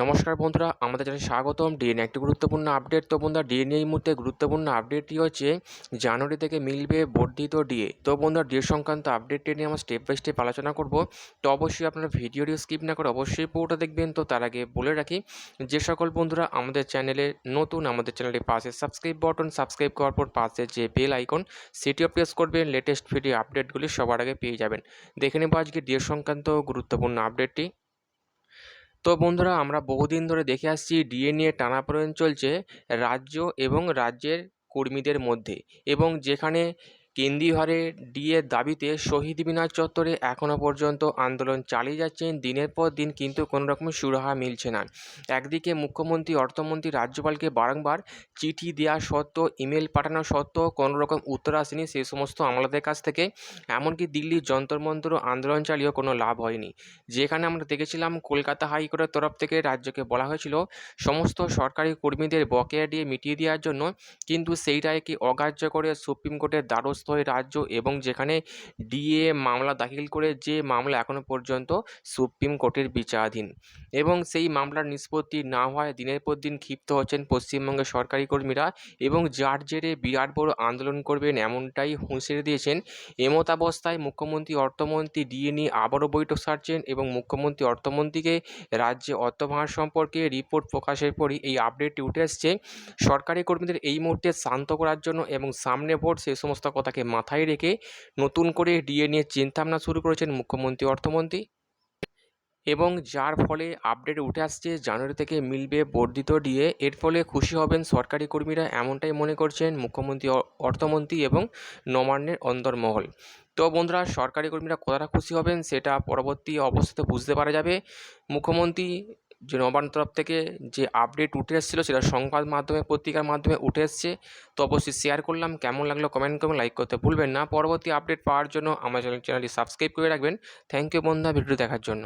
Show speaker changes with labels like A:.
A: নমস্কার বন্ধুরা, আমাদের জানাই স্বাগতম। ডিএনএ একটি গুরুত্বপূর্ণ আপডেট তো বন্ধুরা ডিএনএ এই মুহূর্তে গুরুত্বপূর্ণ আপডেটটি হচ্ছে জানুয়ারি থেকে মিলবে বর্ধিত ডিএ তো বন্ধুরা ডিএ সংক্রান্ত আপডেটটি নিয়ে আমরা স্টেপ বাই স্টেপ আলোচনা করব। তো অবশ্যই আপনারা ভিডিওটি স্কিপ না করে অবশ্যই পুরোটা দেখবেন। তো তার আগে বলে রাখি, যে সকল বন্ধুরা আমাদের চ্যানেলে নতুন, আমাদের চ্যানেলের পাশে সাবস্ক্রাইব বটন সাবস্ক্রাইব করার পর পাশে যে বেল আইকন সেটিও প্রেস করবেন। লেটেস্ট ভিডিও আপডেটগুলি সবার আগে পেয়ে যাবেন। দেখে নেব আজকে ডিএ সংক্রান্ত গুরুত্বপূর্ণ আপডেটটি তো বন্ধুরা, আমরা বহুদিন ধরে দেখে আসছি ডিএ নিয়ে টানাপোড়েন চলছে রাজ্য এবং রাজ্যের কর্মীদের মধ্যে এবং যেখানে কেন্দ্রীয় হারে ডিএর দাবিতে শহীদ মিনার চত্বরে এখনও পর্যন্ত আন্দোলন চালিয়ে যাচ্ছেন দিনের পর দিন কিন্তু কোনো রকম সুরাহা মিলছে না। একদিকে মুখ্যমন্ত্রী, অর্থমন্ত্রী রাজ্যপালকে বারংবার চিঠি দেওয়া সত্ত্বেও, ইমেল পাঠানো সত্ত্বেও কোনো রকম উত্তর আসেনি সেই সমস্ত আমলাদের কাছ থেকে। এমনকি দিল্লির যন্তর মন্তর আন্দোলন চালিয়েও কোনো লাভ হয়নি। যেখানে আমরা দেখেছিলাম, কলকাতা হাইকোর্টের তরফ থেকে রাজ্যকে বলা হয়েছিল, সমস্ত সরকারি কর্মীদের বকেয়া দিয়ে মিটিয়ে দেওয়ার জন্য। কিন্তু সেইটাকে অগ্রাহ্য করে সুপ্রিম কোর্টের দ্বারস্থ হয়ে রাজ্য এবং যেখানে ডিএ মামলা দাখিল করে যে মামলা এখনও পর্যন্ত সুপ্রিম কোর্টের বিচারাধীন। এবং সেই মামলার নিষ্পত্তি না হওয়ায় দিনের পর দিন ক্ষিপ্ত হচ্ছেন পশ্চিমবঙ্গের সরকারি কর্মীরা এবং যার জেরে বিরাট বড় আন্দোলন করবেন এমনটাই হুঁশিয়ারি দিয়েছেন। এমতাবস্থায় মুখ্যমন্ত্রী, অর্থমন্ত্রী ডিএ নিয়ে আবারও বৈঠক সারছেন এবং মুখ্যমন্ত্রী, অর্থমন্ত্রীকে রাজ্যে অর্থভার সম্পর্কে রিপোর্ট প্রকাশের পরই এই আপডেটটি উঠে আসছে সরকারি কর্মীদের এই মুহূর্তে শান্ত করার জন্য এবং সামনে ভোট সেই সমস্ত কথাকে মাথায় রেখে নতুন করে ডিএ নিয়ে চিন্তাভাবনা শুরু করেছেন মুখ্যমন্ত্রী, অর্থমন্ত্রী। এবং যার ফলে আপডেট উঠে আসছে, জানুয়ারি থেকে মিলবে বর্ধিত ডিএ। এর ফলে খুশি হবেন সরকারি কর্মীরা, এমনটাই মনে করছেন মুখ্যমন্ত্রী, অর্থমন্ত্রী এবং নবান্নের অন্দরমহল তো বন্ধুরা, সরকারি কর্মীরা কতটা খুশি হবেন, সেটা পরবর্তী অবস্থাতে বুঝতে পারা যাবে। মুখ্যমন্ত্রী যে নবান্ন তরফ থেকে যে আপডেট উঠে এসেছিল সেটা সংবাদ মাধ্যমে, পত্রিকার মাধ্যমে উঠে এসছে। তো অবশ্যই শেয়ার করলাম, কেমন লাগল কমেন্ট করবেন লাইক করতে ভুলবেন না। পরবর্তী আপডেট পাওয়ার জন্য আমার চ্যানেলটি সাবস্ক্রাইব করে রাখবেন। থ্যাংক ইউ বন্ধুরা ভিডিও দেখার জন্য।